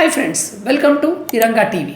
Hi friends welcome to Tiranga TV.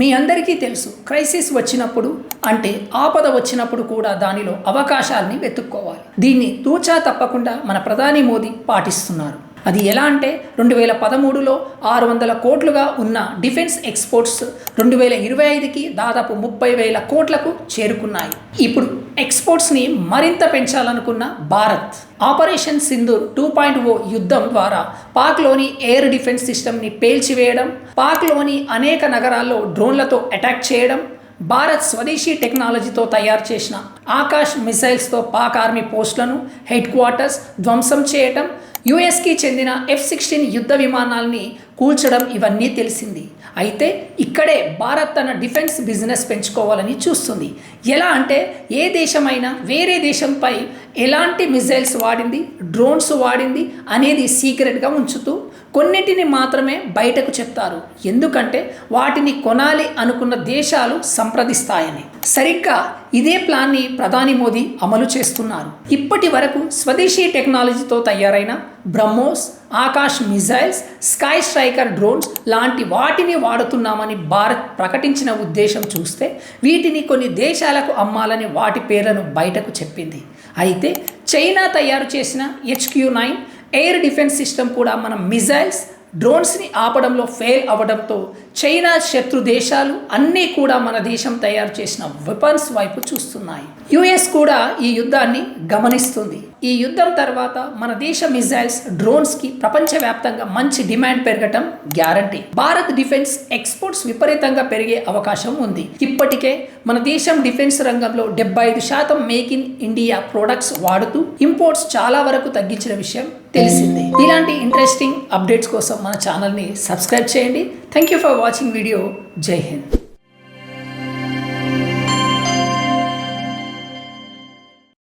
మీ అందరికీ తెలుసు crisis వచ్చినప్పుడు అంటే ఆపద వచ్చినప్పుడు కూడా దానిలో అవకాశాలని వెతుక్కోవాలి. దీన్ని తూచా తప్పకుండా మన ప్రధాని మోదీ పాటిస్తున్నారు. అది ఎలా అంటే రెండు వేల పదమూడులో ఆరు వందల కోట్లుగా ఉన్న డిఫెన్స్ ఎక్స్పోర్ట్స్ రెండు వేల ఇరవై ఐదుకి దాదాపు ముప్పై వేల కోట్లకు చేరుకున్నాయి. ఇప్పుడు ఎక్స్పోర్ట్స్ని మరింత పెంచాలనుకున్న Bharat operation Sindoor two point O యుద్ధం ద్వారా పాక్లోని ఎయిర్ డిఫెన్స్ సిస్టమ్ని పేల్చివేయడం పాక్లోని అనేక నగరాల్లో డ్రోన్లతో అటాక్ చేయడం భారత్ స్వదేశీ టెక్నాలజీతో తయారు చేసిన ఆకాష్ మిసైల్స్తో పాక్ ఆర్మీ పోస్టులను హెడ్ క్వార్టర్స్ ధ్వంసం చేయటం యుఎస్కి చెందిన ఎఫ్ సిక్స్టీన్ యుద్ధ విమానాల్ని కూల్చడం ఇవన్నీ తెలిసింది. అయితే ఇక్కడే భారత్ తన డిఫెన్స్ బిజినెస్ పెంచుకోవాలని చూస్తుంది. ఎలా అంటే ఏ దేశమైనా వేరే దేశంపై ఎలాంటి మిజైల్స్ వాడింది డ్రోన్స్ వాడింది అనేది సీక్రెట్గా ఉంచుతూ కొన్నిటిని మాత్రమే బయటకు చెప్తారు. ఎందుకంటే వాటిని కొనాలి అనుకున్న దేశాలు సంప్రదిస్తాయని. సరిగ్గా ఇదే ప్లాన్ని ప్రధాని మోదీ అమలు చేస్తున్నారు. ఇప్పటి వరకు స్వదేశీ టెక్నాలజీతో తయారైన BrahMos Akash missiles sky striker drones లాంటి వాటిని వాడుతున్నామని భారత్ ప్రకటించిన ఉద్దేశం చూస్తే వీటిని కొన్ని దేశాలకు అమ్మాలని వాటి పేర్లను బయటకు చెప్పింది. అయితే చైనా తయారు చేసిన HQ nine air defence system కూడా మన మిజైల్స్ డ్రోన్స్ని ఆపడంలో ఫెయిల్ అవ్వడంతో చైనా శత్రు దేశాలు అన్నీ కూడా మన దేశం తయారు చేసిన వెపన్స్ వైపు చూస్తున్నాయి. యుఎస్ కూడా ఈ యుద్ధాన్ని గమనిస్తుంది. ఈ యుద్ధం తర్వాత మన దేశ మిజైల్స్ డ్రోన్స్కి ప్రపంచవ్యాప్తంగా మంచి డిమాండ్ పెరగటం గ్యారంటీ. భారత్ డిఫెన్స్ ఎక్స్పోర్ట్స్ విపరీతంగా పెరిగే అవకాశం ఉంది. ఇప్పటికే మన దేశం డిఫెన్స్ రంగంలో డెబ్బై ఐదు శాతం మేక్ ఇన్ ఇండియా ప్రొడక్ట్స్ వాడుతూ ఇంపోర్ట్స్ చాలా వరకు తగ్గించిన విషయం తెలిసింది. ఇలాంటి ఇంట్రెస్టింగ్ అప్డేట్స్ కోసం మన ఛానల్ని సబ్స్క్రైబ్ చేయండి. Thank you for watching video జై హింద్